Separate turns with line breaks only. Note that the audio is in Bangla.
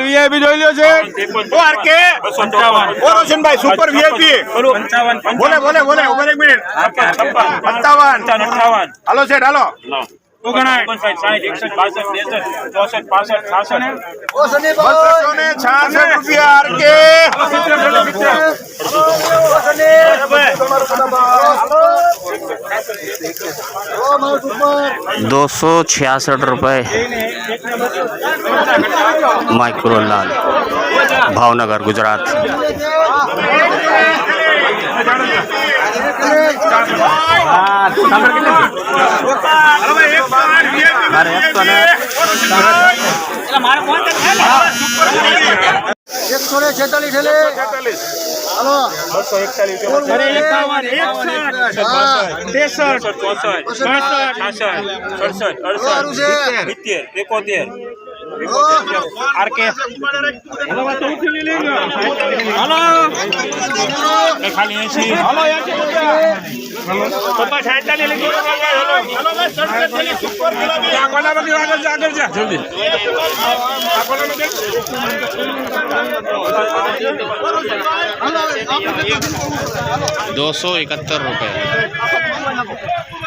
બસો
જોઈ લ્યો છે. સુપર વીઆઈપી બોલે બોલે બોલે
ઉભર
હાલો સેઠ રૂપિયા
दो सौ छियासठ रुपये माइक्रो लाल भावनगर गुजरात
अरे एक सौ छेतालीस
બસો એકતાલીસ એકાવન એકસઠ ત્રેસઠ ચોસઠ છાસઠ સડસઠ અડસઠ સિત્તેર એકોતેર আর কে হ্যালো খালি আছি হ্যালো তোমার সাইডটা
নিয়ে জলদি এখন
दो सौ इकहत्तर रुपये